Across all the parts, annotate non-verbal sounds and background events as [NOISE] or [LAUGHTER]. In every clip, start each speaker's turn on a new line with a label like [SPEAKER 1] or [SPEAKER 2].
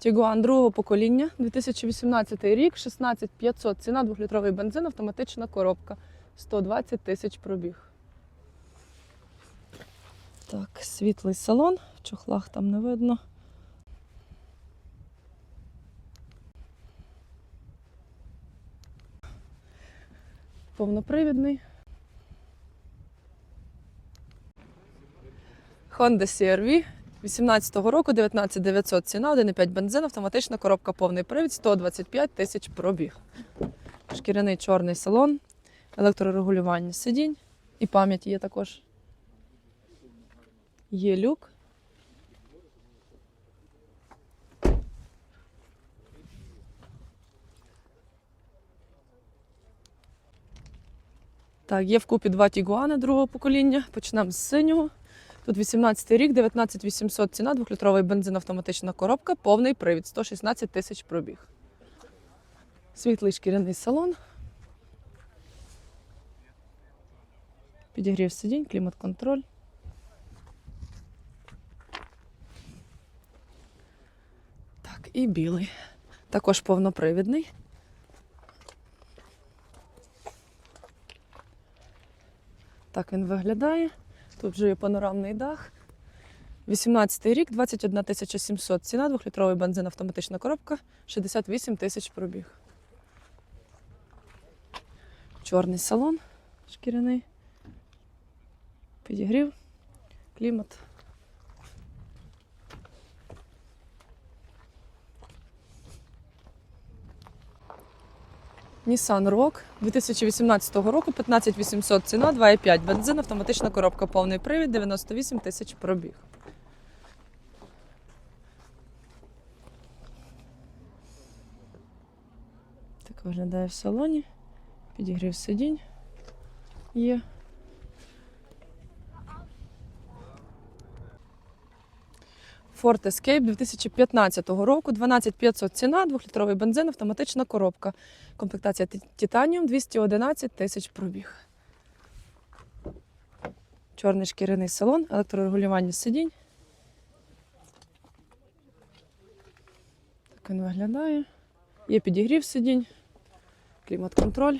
[SPEAKER 1] Тігуан другого покоління, 2018 рік, 16500, ціна 2-літровий бензин, автоматична коробка, 120 тисяч пробіг. Так, світлий салон, в чохлах там не видно. Повнопривідний. Honda CR-V 18-го року 19900 ціна, 1,5 бензин, автоматична коробка повний привід, 125 тисяч пробіг. Шкіряний чорний салон, електрорегулювання сидінь і пам'ять є також. Є люк. Так, є вкупі два тігуани другого покоління. Почнемо з синього. Тут 18 рік, 19800 ціна, 2-літровий бензин, автоматична коробка, повний привід, 116 тисяч пробіг. Світлий шкіряний салон. Підігрів сидінь, клімат-контроль. Так, і білий. Також повнопривідний. Так він виглядає. Тут вже є панорамний дах. 18 рік, 21 700 ціна, 2-літровий бензин, автоматична коробка, 68 тисяч пробіг. Чорний салон шкіряний. Підігрів, клімат. Nissan Rogue 2018 року, 15800 ціна, 2,5 бензин, автоматична коробка, повний привід, 98 тисяч пробіг. Так виглядає в салоні. Підігрів сидінь є. Ford Escape 2015 року, 12500 ціна, 2-літровий бензин, автоматична коробка. Комплектація Titanium 211 тисяч пробіг. Чорний шкіряний салон, електрорегулювання сидінь. Так він виглядає. Є підігрів сидінь, клімат-контроль.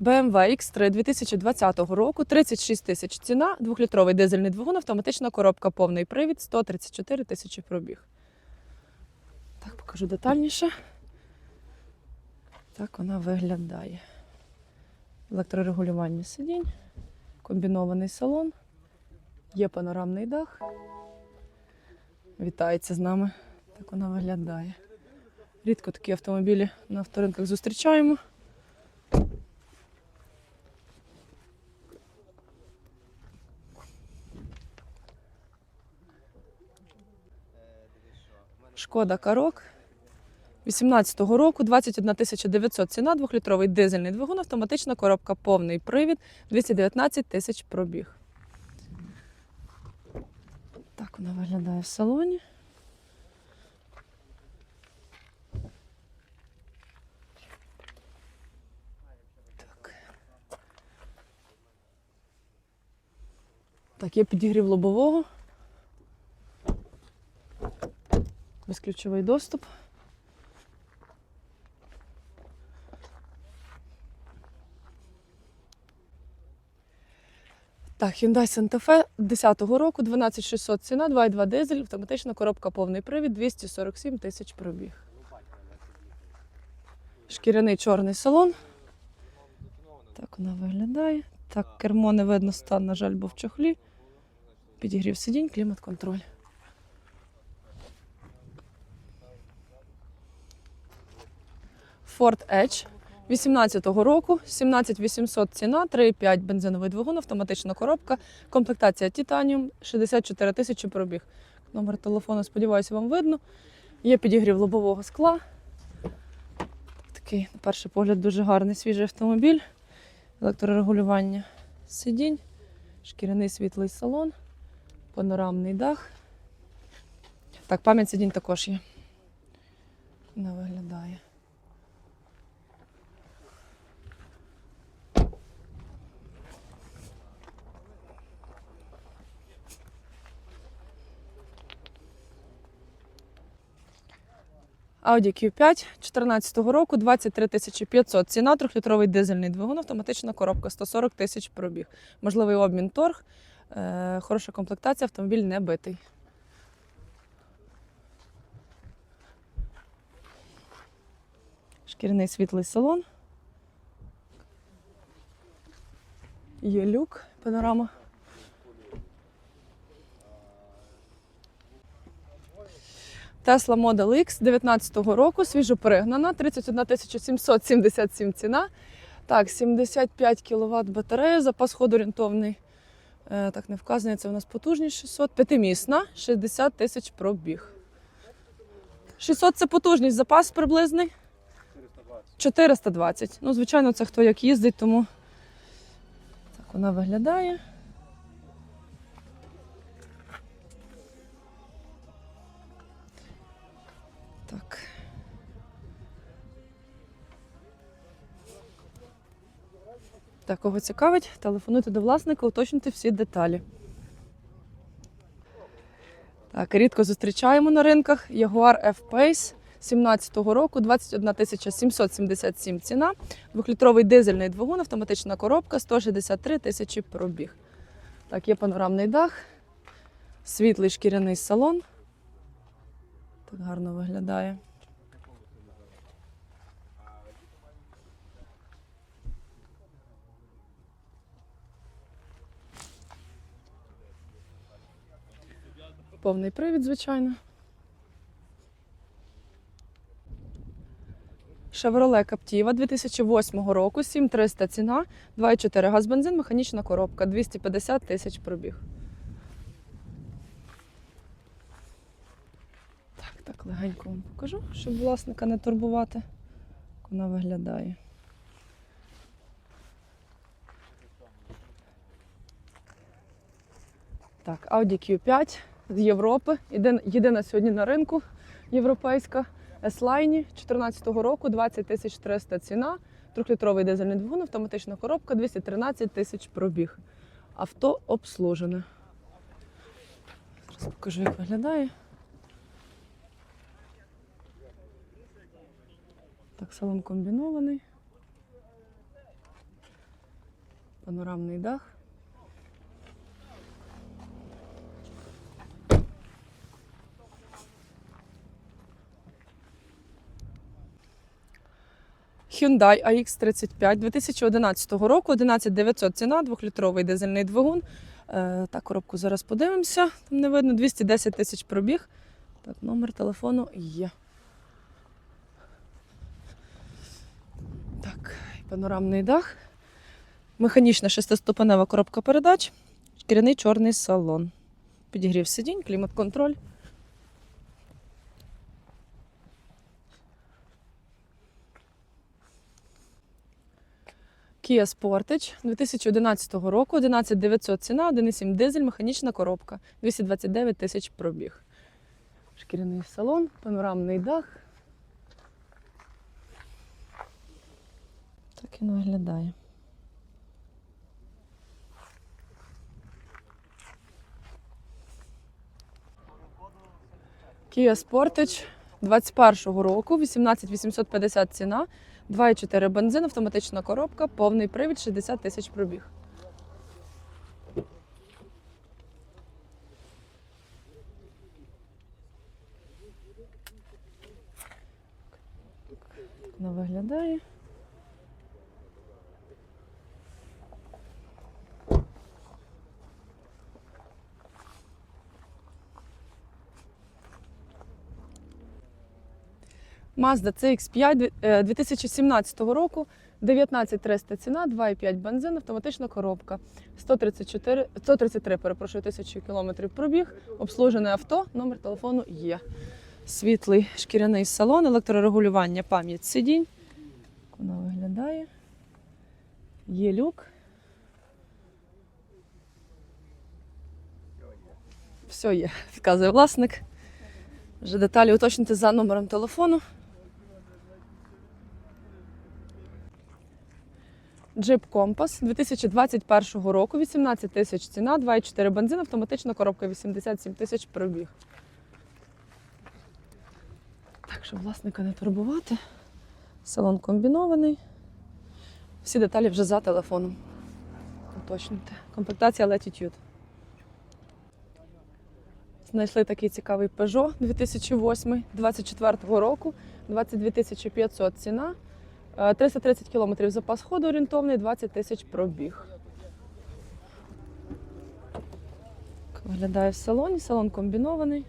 [SPEAKER 1] BMW X3 2020 року, 36 тисяч ціна, 2-літровий дизельний двигун, автоматична коробка, повний привід, 134 тисячі пробіг. Так, покажу детальніше. Так вона виглядає. Електрорегулювання сидінь, комбінований салон, є панорамний дах. Вітається з нами. Так вона виглядає. Рідко такі автомобілі на авторинках зустрічаємо. Шкода Карок. 18-го року, 21 900 ціна, 2-літровий дизельний двигун, автоматична коробка, повний привід, 219 тисяч пробіг. Так вона виглядає в салоні. Так. Так, є підігрів лобового. Безключовий доступ. Так, Hyundai Santa Fe 10-го року, 12600 ціна, 2,2 дизель, автоматична коробка повний привід, 247 тисяч пробіг. Шкіряний чорний салон. Так вона виглядає. Так, кермо не видно стан, на жаль, бо в чохлі. Підігрів сидінь, клімат-контроль. Ford Edge 18-го року, 17800 ціна, 3,5 бензиновий двигун, автоматична коробка, комплектація Titanium, 64 тисячі пробіг. Номер телефону, сподіваюся, вам видно. Є підігрів лобового скла. Такий, на перший погляд, дуже гарний свіжий автомобіль. Електрорегулювання сидінь, шкіряний світлий салон, панорамний дах. Так, пам'ять сидінь також є. Не виглядає. Audi Q5 2014 року, 23 500 ціна, трьохлітровий дизельний двигун, автоматична коробка, 140 тисяч пробіг. Можливий обмін торг, е, хороша комплектація, автомобіль не битий. Шкіряний світлий салон. Є люк, панорама. Tesla Model X 19-го року, свіжо перегнана, 31 777 ціна. Так, 75 кВт батарея, запас ходу орієнтовний. Е, так, не вказує, це у нас потужність 600. П'ятимісна, 60 тисяч пробіг. 600 це потужність, запас приблизний. 420. Ну, звичайно, це хто як їздить, тому так вона виглядає. Так, кого цікавить, телефонуйте до власника, уточнюйте всі деталі. Так, рідко зустрічаємо на ринках Jaguar F-Pace 17-го року, 21 777 ціна. Двохлітровий дизельний двигун, автоматична коробка, 163 тисячі пробіг. Так, є панорамний дах, світлий шкіряний салон. Так гарно виглядає. Повний привід, звичайно. Chevrolet Captiva 2008 року, 7300 ціна, 2,4 газ бензин, механічна коробка, 250 тисяч пробіг. Так, так, легенько вам покажу, щоб власника не турбувати. Як вона виглядає. Так, Audi Q5 з Європи. Єдина, сьогодні на ринку європейська. S-Line 2014 року, 20 тисяч 300 ціна. Трьохлітровий дизельний двигун, автоматична коробка, 213 тисяч пробіг. Авто обслужене. Зараз покажу, як виглядає. Так, салон комбінований. Панорамний дах. Hyundai AX35 2011 року, 11900 ціна, 2-літровий дизельний двигун. Е, так, коробку зараз подивимося. Там не видно, 210 тисяч пробіг. Так, номер телефону є. Так, панорамний дах. Механічна шестиступенева коробка передач, шкіряний чорний салон. Підігрів сидінь, клімат-контроль. Kia Sportage 2011 року, 11900 ціна, 1,7 дизель, механічна коробка, 229 тисяч пробіг. Шкіряний салон, панорамний дах. Так він виглядає. Kia Sportage 21 року, 18850 ціна, 2,4 бензин, автоматична коробка, повний привід, 60 тисяч пробіг. Вона виглядає. Mazda CX5 е, 2017 року, 19300 ціна, 2,5 бензин, автоматична коробка. 134, 133 перепрошую, тисячі кілометрів пробіг, обслужене авто, номер телефону є. Світлий шкіряний салон, електрорегулювання, пам'ять сидінь. Вона виглядає. Є люк. Все є, [LAUGHS] вказує власник. Вже деталі уточнити за номером телефону. Jeep Compass 2021 року, 18 тисяч ціна, 2,4 бензин, автоматична коробка 87 тисяч пробіг. Так, щоб власника не турбувати. Салон комбінований. Всі деталі вже за телефоном. Уточнюйте. Комплектація Latitude. Знайшли такий цікавий Peugeot 2008 24 року, 22 500 ціна. Е, 330 км запас ходу орієнтовний, 20 тисяч пробіг. Виглядає в салоні, салон комбінований.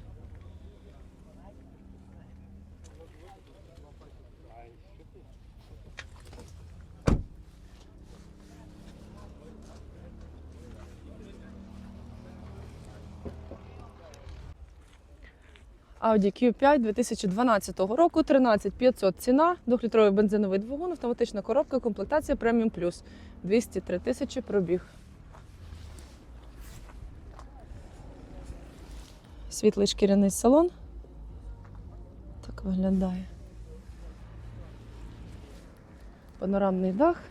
[SPEAKER 1] Audi Q5 2012 року, 13 500 ціна, 2-літровий бензиновий двигун, автоматична коробка, комплектація Premium Plus. 203 тисячі пробіг. Світлий шкіряний салон. Так виглядає. Панорамний дах.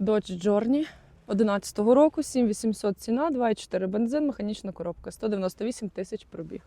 [SPEAKER 1] Dodge Journey 11 року, 7800 ціна, 2,4 бензин, механічна коробка, 198 тисяч пробіг.